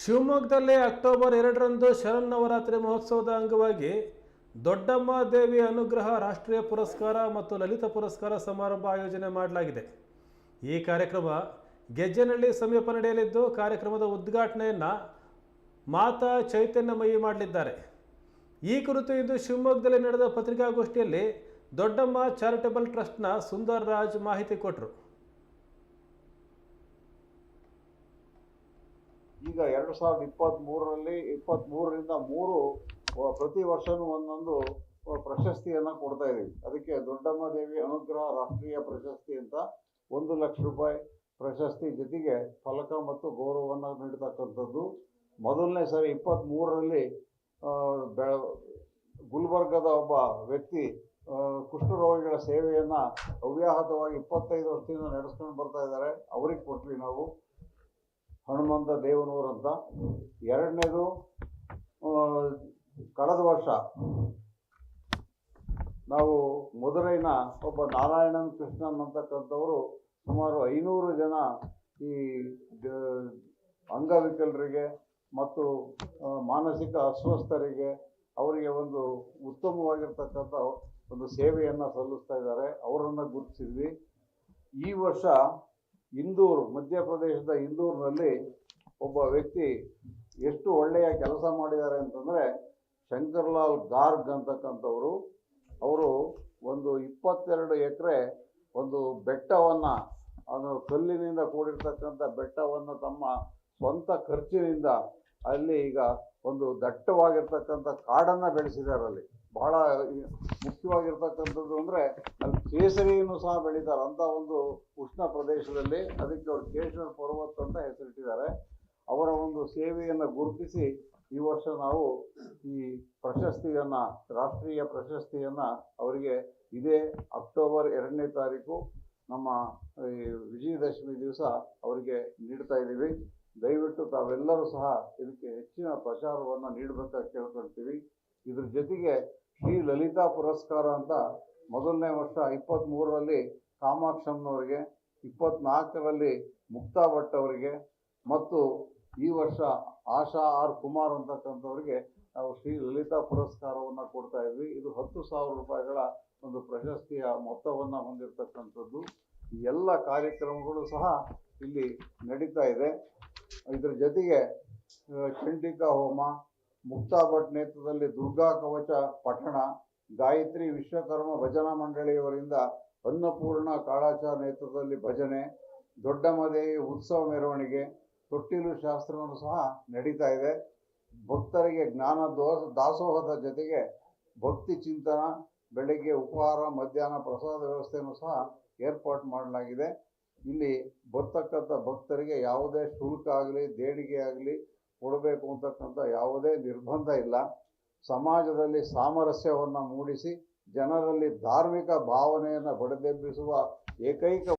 ಶಿವಮೊಗ್ಗದಲ್ಲಿ ಅಕ್ಟೋಬರ್ ಎರಡರಂದು ಶರನ್ನವರಾತ್ರಿ ಮಹೋತ್ಸವದ ಅಂಗವಾಗಿ ದೊಡ್ಡಮ್ಮ ದೇವಿ ಅನುಗ್ರಹ ರಾಷ್ಟ್ರೀಯ ಪುರಸ್ಕಾರ ಮತ್ತು ಲಲಿತ ಪುರಸ್ಕಾರ ಸಮಾರಂಭ ಆಯೋಜನೆ ಮಾಡಲಾಗಿದೆ. ಈ ಕಾರ್ಯಕ್ರಮ ಗೆಜ್ಜೆನಹಳ್ಳಿ ಸಮೀಪ ನಡೆಯಲಿದ್ದು, ಕಾರ್ಯಕ್ರಮದ ಉದ್ಘಾಟನೆಯನ್ನು ಮಾತಾ ಚೈತನ್ಯಮಯಿ ಮಾಡಲಿದ್ದಾರೆ. ಈ ಕುರಿತು ಇಂದು ಶಿವಮೊಗ್ಗದಲ್ಲಿ ನಡೆದ ಪತ್ರಿಕಾಗೋಷ್ಠಿಯಲ್ಲಿ ದೊಡ್ಡಮ್ಮ ಚಾರಿಟಬಲ್ ಟ್ರಸ್ಟ್ನ ಸುಂದರ್ ರಾಜ್ ಮಾಹಿತಿ ಕೊಟ್ಟರು ಈಗ ಎರಡು ಸಾವಿರದ ಇಪ್ಪತ್ತ್ ಮೂರರಲ್ಲಿ ಇಪ್ಪತ್ತ್ ಮೂರರಿಂದ ಮೂರು ಪ್ರತಿ ವರ್ಷವೂ ಒಂದೊಂದು ಪ್ರಶಸ್ತಿಯನ್ನು ಕೊಡ್ತಾ ಇದೀವಿ. ಅದಕ್ಕೆ ದೊಡ್ಡಮ್ಮ ದೇವಿ ಅನುಗ್ರಹ ರಾಷ್ಟ್ರೀಯ ಪ್ರಶಸ್ತಿ ಅಂತ ಒಂದು ಲಕ್ಷ ರೂಪಾಯಿ ಪ್ರಶಸ್ತಿ ಜೊತೆಗೆ ಫಲಕ ಮತ್ತು ಗೌರವವನ್ನು ನೀಡತಕ್ಕಂಥದ್ದು. ಮೊದಲನೇ ಸರಿ ಇಪ್ಪತ್ತ್ ಮೂರರಲ್ಲಿ ಬೆಳ, ಗುಲ್ಬರ್ಗದ ಒಬ್ಬ ವ್ಯಕ್ತಿ ಕುಷ್ಠರೋಗಿಗಳ ಸೇವೆಯನ್ನು ಅವ್ಯಾಹತವಾಗಿ ಇಪ್ಪತ್ತೈದು ವರ್ಷದಿಂದ ನಡೆಸ್ಕೊಂಡು ಬರ್ತಾ ಇದ್ದಾರೆ. ಅವ್ರಿಗೆ ಕೊಟ್ವಿ ನಾವು. ಹನುಮಂತ ದೇವನೂರು ಅಂತ ಎರಡನೇದು ಕಳೆದ ವರ್ಷ ನಾವು ಮಧುರೈನ ಒಬ್ಬ ನಾರಾಯಣನ್ ಕೃಷ್ಣನ್ ಅಂತಕ್ಕಂಥವರು ಸುಮಾರು ಐನೂರು ಜನ ಈ ಅಂಗವಿಕಲರಿಗೆ ಮತ್ತು ಮಾನಸಿಕ ಅಸ್ವಸ್ಥರಿಗೆ ಅವರಿಗೆ ಒಂದು ಉತ್ತಮವಾಗಿರ್ತಕ್ಕಂಥ ಒಂದು ಸೇವೆಯನ್ನು ಸಲ್ಲಿಸ್ತಾ ಇದ್ದಾರೆ. ಅವರನ್ನು ಗುರುತಿಸಿದ್ವಿ. ಈ ವರ್ಷ ಇಂದೂರು, ಮಧ್ಯಪ್ರದೇಶದ ಇಂದೂರಿನಲ್ಲಿ ಒಬ್ಬ ವ್ಯಕ್ತಿ ಎಷ್ಟು ಒಳ್ಳೆಯ ಕೆಲಸ ಮಾಡಿದ್ದಾರೆ ಅಂತಂದರೆ ಶಂಕರ್ಲಾಲ್ ಗಾರ್ಗ್ ಅಂತಕ್ಕಂಥವರು. ಅವರು ಒಂದು ಇಪ್ಪತ್ತೆರಡು ಎಕರೆ ಒಂದು ಬೆಟ್ಟವನ್ನು, ಅದು ಕಲ್ಲಿನಿಂದ ಕೂಡಿರ್ತಕ್ಕಂಥ ಬೆಟ್ಟವನ್ನು ತಮ್ಮ ಸ್ವಂತ ಖರ್ಚಿನಿಂದ ಅಲ್ಲಿ ಈಗ ಒಂದು ದಟ್ಟವಾಗಿರ್ತಕ್ಕಂಥ ಕಾಡನ್ನು ಬೆಳೆಸಿದ್ದಾರೆ ಅಲ್ಲಿ. ಬಹಳ ಮುಖ್ಯವಾಗಿರ್ತಕ್ಕಂಥದ್ದು ಅಂದರೆ ಅಲ್ಲಿ ಕೇಸರಿಯನ್ನು ಸಹ ಬೆಳೀತಾರೆ. ಅಂತ ಒಂದು ಉಷ್ಣ ಪ್ರದೇಶದಲ್ಲಿ ಅದಕ್ಕೆ ಅವರು ಕೇಶವ ಪರ್ವತ್ ಅಂತ ಹೆಸರಿಟ್ಟಿದ್ದಾರೆ. ಅವರ ಒಂದು ಸೇವೆಯನ್ನು ಗುರುತಿಸಿ ಈ ವರ್ಷ ನಾವು ಈ ಪ್ರಶಸ್ತಿಯನ್ನು, ರಾಷ್ಟ್ರೀಯ ಪ್ರಶಸ್ತಿಯನ್ನು ಅವರಿಗೆ ಇದೇ ಅಕ್ಟೋಬರ್ ಎರಡನೇ ತಾರೀಕು ನಮ್ಮ ಈ ವಿಜಯದಶಮಿ ದಿವಸ ಅವರಿಗೆ ನೀಡ್ತಾ ಇದ್ದೀವಿ. ದಯವಿಟ್ಟು ತಾವೆಲ್ಲರೂ ಸಹ ಇದಕ್ಕೆ ಹೆಚ್ಚಿನ ಪ್ರಚಾರವನ್ನು ನೀಡಬೇಕಾಗಿ ಕೇಳ್ಕೊಳ್ತೀವಿ. ಇದ್ರ ಜೊತೆಗೆ ಶ್ರೀ ಲಲಿತಾ ಪುರಸ್ಕಾರ ಅಂತ ಮೊದಲನೇ ವರ್ಷ ಇಪ್ಪತ್ತ್ ಮೂರರಲ್ಲಿ ಕಾಮಾಕ್ಷಮ್ಮನವರಿಗೆ, ಇಪ್ಪತ್ನಾಲ್ಕರಲ್ಲಿ ಮುಕ್ತಾ ಭಟ್ ಅವರಿಗೆ ಮತ್ತು ಈ ವರ್ಷ ಆಶಾ ಆರ್ ಕುಮಾರ್ ಅಂತಕ್ಕಂಥವ್ರಿಗೆ ನಾವು ಶ್ರೀ ಲಲಿತಾ ಪುರಸ್ಕಾರವನ್ನು ಕೊಡ್ತಾ ಇದ್ವಿ. ಇದು ಹತ್ತು ಸಾವಿರ ರೂಪಾಯಿಗಳ ಒಂದು ಪ್ರಶಸ್ತಿಯ ಮೊತ್ತವನ್ನು ಹೊಂದಿರತಕ್ಕಂಥದ್ದು. ಎಲ್ಲ ಕಾರ್ಯಕ್ರಮಗಳು ಸಹ ಇಲ್ಲಿ ನಡೀತಾ ಇದೆ. ಇದರ ಜೊತೆಗೆ ಚಂಡಿಕಾ ಹೋಮ ಮುಕ್ತಾ ಭಟ್ ನೇತೃತ್ವದಲ್ಲಿ ದುರ್ಗಾ ಕವಚ ಪಠಣ, ಗಾಯತ್ರಿ ವಿಶ್ವಕರ್ಮ ಭಜನಾ ಮಂಡಳಿಯವರಿಂದ ಅನ್ನಪೂರ್ಣ ಕಾಳಾಚಾರ ನೇತೃತ್ವದಲ್ಲಿ ಭಜನೆ ದೊಡ್ಡಮದೇವಿ ಉತ್ಸವ ಮೆರವಣಿಗೆ, ತೊಟ್ಟಿಲು ಶಾಸ್ತ್ರವನ್ನು ಸಹ ನಡೀತಾ ಇದೆ. ಭಕ್ತರಿಗೆ ಜ್ಞಾನ ದೋಸ, ದಾಸೋಹದ ಜೊತೆಗೆ ಭಕ್ತಿ ಚಿಂತನ, ಬೆಳಗ್ಗೆ ಉಪಹಾರ, ಮಧ್ಯಾಹ್ನ ಪ್ರಸಾದ ವ್ಯವಸ್ಥೆಯನ್ನು ಸಹ ಏರ್ಪಾಟ್ ಮಾಡಲಾಗಿದೆ. ಇಲ್ಲಿ ಬರ್ತಕ್ಕಂಥ ಭಕ್ತರಿಗೆ ಯಾವುದೇ ಶುಲ್ಕ ಆಗಲಿ, ದೇಣಿಗೆ ಆಗಲಿ ಕೊಡಬೇಕು ಅಂತಕ್ಕಂಥ ಯಾವುದೇ ನಿರ್ಬಂಧ ಇಲ್ಲ. ಸಮಾಜದಲ್ಲಿ ಸಾಮರಸ್ಯವನ್ನು ಮೂಡಿಸಿ ಜನರಲ್ಲಿ ಧಾರ್ಮಿಕ ಭಾವನೆಯನ್ನು ಹೊಡೆದೆಬ್ಬಿಸುವ ಏಕೈಕ